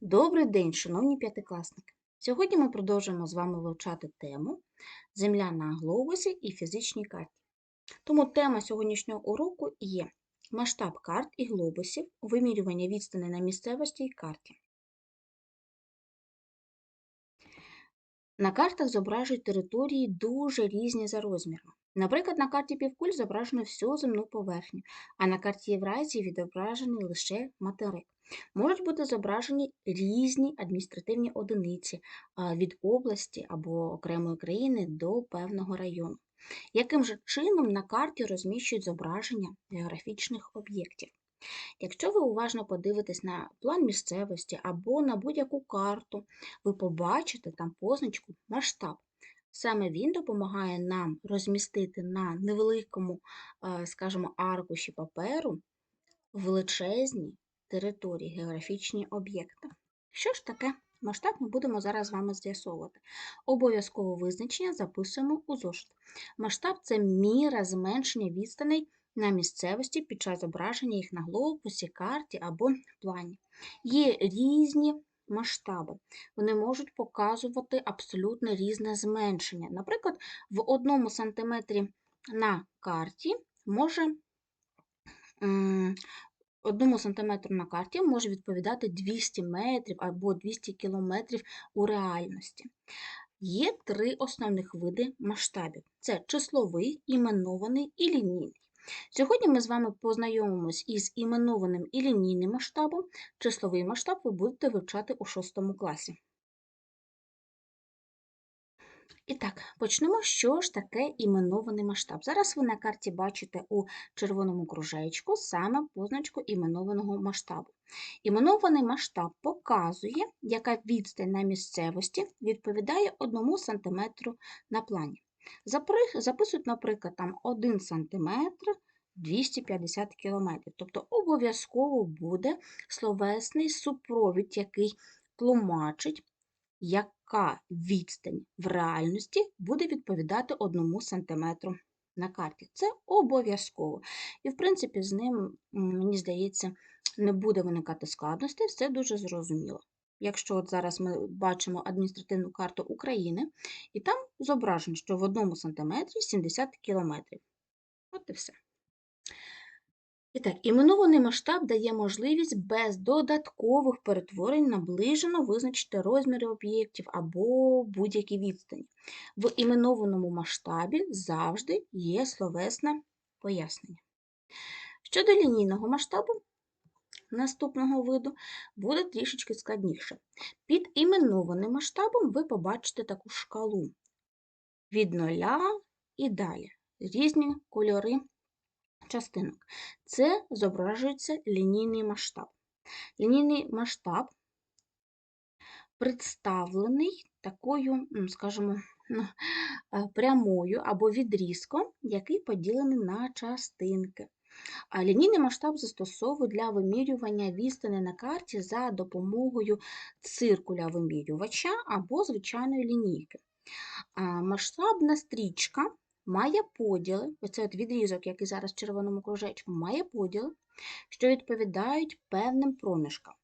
Добрий день, шановні п'ятикласники! Сьогодні ми продовжуємо з вами вивчати тему Земля на глобусі і фізичній карті. Тому тема сьогоднішнього уроку є масштаб карт і глобусів, вимірювання відстані на місцевості і карті. На картах зображують території дуже різні за розміром. Наприклад, на карті півкуль зображено всю земну поверхню, а на карті Євразії відображений лише материк. Можуть бути зображені різні адміністративні одиниці від області або окремої країни до певного району. Яким же чином на карті розміщують зображення географічних об'єктів? Якщо ви уважно подивитесь на план місцевості або на будь-яку карту, ви побачите там позначку масштаб. Саме він допомагає нам розмістити на невеликому, е, скажімо, аркуші паперу величезні території, географічні об'єкти. Що ж таке масштаб, ми будемо зараз з вами з'ясовувати. Обов'язково визначення записуємо у зошит. Масштаб це міра зменшення відстаней на місцевості під час зображення їх на глобусі, карті або плані. Є різні масштаби. Вони можуть показувати абсолютно різне зменшення. Наприклад, в одному сантиметрі на карті може Одному сантиметру на карті може відповідати 200 метрів або 200 кілометрів у реальності. Є три основних види масштабів: це числовий, іменований і лінійний. Сьогодні ми з вами познайомимось із іменованим і лінійним масштабом. Числовий масштаб ви будете вивчати у 6 класі. І так, почнемо, що ж таке іменований масштаб. Зараз ви на карті бачите у червоному кружечку саме позначку іменованого масштабу. Іменований масштаб показує, яка відстань на місцевості відповідає 1 см на плані. Записують, наприклад, там 1 см 250 км. Тобто обов'язково буде словесний супровід, який тлумачить, яка відстань в реальності буде відповідати 1 см на карті. Це обов'язково. І, в принципі, з ним, мені здається, не буде виникати складностей, все дуже зрозуміло. Якщо от зараз ми бачимо адміністративну карту України, і там зображено, що в 1 см 70 км. От і все. І так, іменований масштаб дає можливість без додаткових перетворень наближено визначити розміри об'єктів або будь-які відстані. В іменованому масштабі завжди є словесне пояснення. Щодо лінійного масштабу, наступного виду буде трішечки складніше. Під іменованим масштабом ви побачите таку шкалу від нуля і далі. Різні кольори частинок. Це зображується лінійний масштаб. Лінійний масштаб представлений такою, скажімо, прямою або відрізком, який поділений на частинки. Лінійний масштаб застосовують для вимірювання відстані на карті за допомогою циркуля вимірювача або звичайної лінійки. Масштабна стрічка має поділи, оце от відрізок, який зараз в червоному кружечку, має поділи, що відповідають певним проміжкам.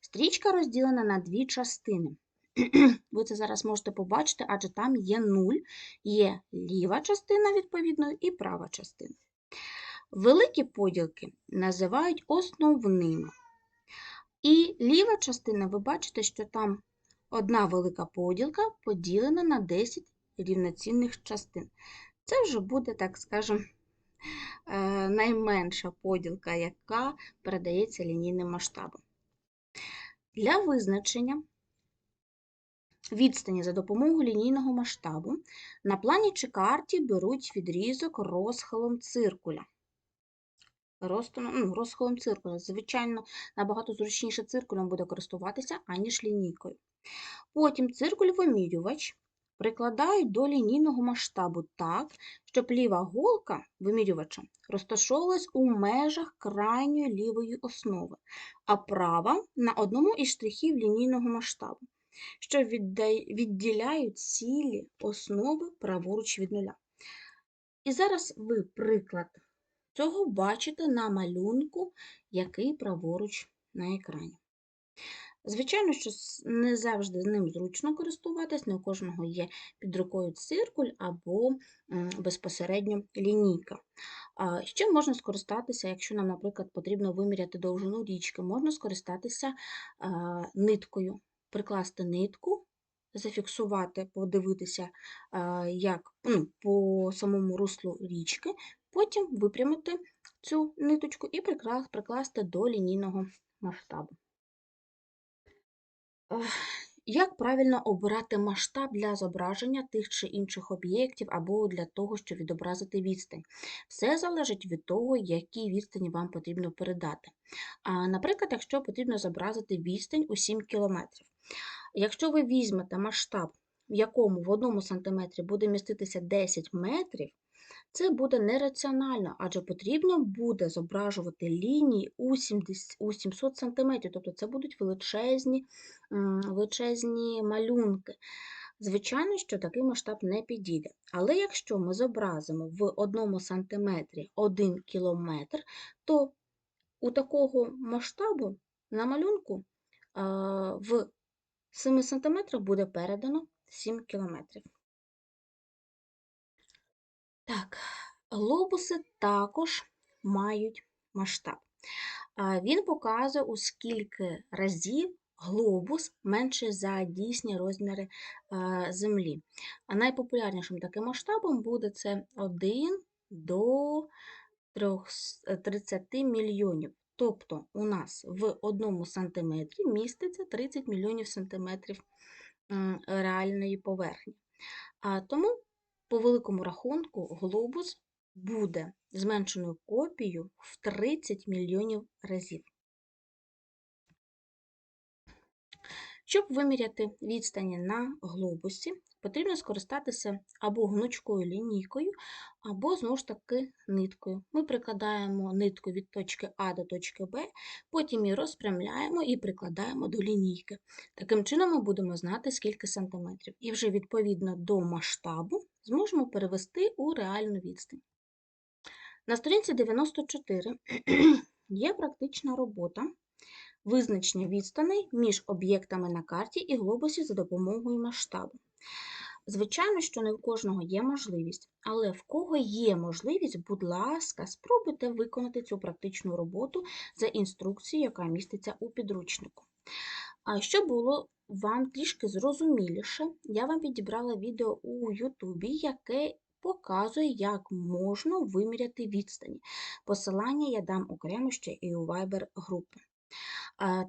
Стрічка розділена на дві частини. Ви це зараз можете побачити, адже там є нуль, є ліва частина, відповідно, і права частина. Великі поділки називають основними. І ліва частина, ви бачите, що там одна велика поділка поділена на 10 рівноцінних частин. Це вже буде, так скажемо, е, найменша поділка, яка передається лінійним масштабом. Для визначення відстані за допомогою лінійного масштабу на плані чи карті беруть відрізок розхилом циркуля. Ну, розхилом циркуля. Звичайно, набагато зручніше циркулем буде користуватися, аніж лінійкою. Потім циркуль-вимірювач прикладають до лінійного масштабу так, щоб ліва голка вимірювача розташовувалась у межах крайньої лівої основи, а права на одному із штрихів лінійного масштабу, що відділяють цілі основи праворуч від нуля. І зараз ви приклад цього бачите на малюнку, який праворуч на екрані. Звичайно, що не завжди ним зручно користуватись, не у кожного є під рукою циркуль або безпосередньо лінійка. Ще можна скористатися, якщо нам, наприклад, потрібно виміряти довжину річки, можна скористатися ниткою, прикласти нитку, зафіксувати, подивитися, як ну, по самому руслу річки, потім випрямити цю ниточку і прикласти до лінійного масштабу. Як правильно обирати масштаб для зображення тих чи інших об'єктів або для того, щоб відобразити відстань? Все залежить від того, які відстані вам потрібно передати. Наприклад, якщо потрібно зобразити відстань у 7 км. Якщо ви візьмете масштаб, в якому в одному сантиметрі буде міститися 10 метрів, це буде нераціонально, адже потрібно буде зображувати лінії у 70 у 700 см, тобто це будуть величезні, величезні малюнки. Звичайно, що такий масштаб не підійде. Але якщо ми зобразимо в одному сантиметрі 1 кілометр, то у такого масштабу на малюнку в 7 см буде передано 7 кілометрів. Так, глобуси також мають масштаб. Він показує, у скільки разів глобус менше за дійсні розміри Землі. А найпопулярнішим таким масштабом буде це 1 до 30 мільйонів. Тобто у нас в одному сантиметрі міститься 30 мільйонів сантиметрів реальної поверхні. А тому, по великому рахунку, глобус буде зменшеною копією в 30 мільйонів разів. Щоб виміряти відстані на глобусі, потрібно скористатися або гнучкою лінійкою, або, знову ж таки, ниткою. Ми прикладаємо нитку від точки А до точки Б, потім її розпрямляємо і прикладаємо до лінійки. Таким чином ми будемо знати, скільки сантиметрів. І вже відповідно до масштабу зможемо перевести у реальну відстань. На сторінці 94 є практична робота визначення відстаней між об'єктами на карті і глобусі за допомогою масштабу. Звичайно, що не в кожного є можливість, але в кого є можливість, будь ласка, спробуйте виконати цю практичну роботу за інструкцією, яка міститься у підручнику. А щоб було вам трішки зрозуміліше, я вам підібрала відео у Ютубі, яке показує, як можна виміряти відстані. Посилання я дам окремо ще і у Viber групи.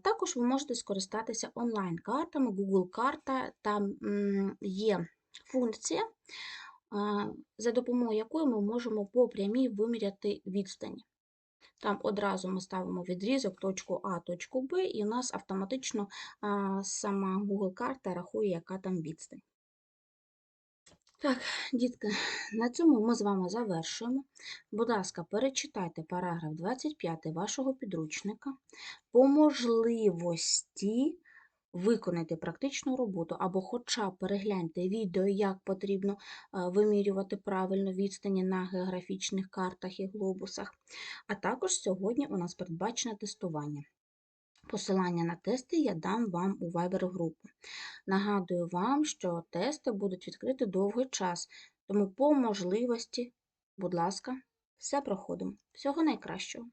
Також ви можете скористатися онлайн-картами, Google карта, там є функція, за допомогою якої ми можемо по прямій виміряти відстані. Там одразу ми ставимо відрізок точку А, точку Б, і у нас автоматично сама Google карта рахує, яка там відстань. Так, дітки, на цьому ми з вами завершуємо. Будь ласка, перечитайте параграф 25 вашого підручника. По можливості виконайте практичну роботу або хоча б перегляньте відео, як потрібно е, вимірювати правильно відстані на географічних картах і глобусах. А також сьогодні у нас передбачене тестування. Посилання на тести я дам вам у Viber групу. Нагадую вам, що тести будуть відкриті довгий час, тому по можливості, будь ласка, все проходимо. Всього найкращого!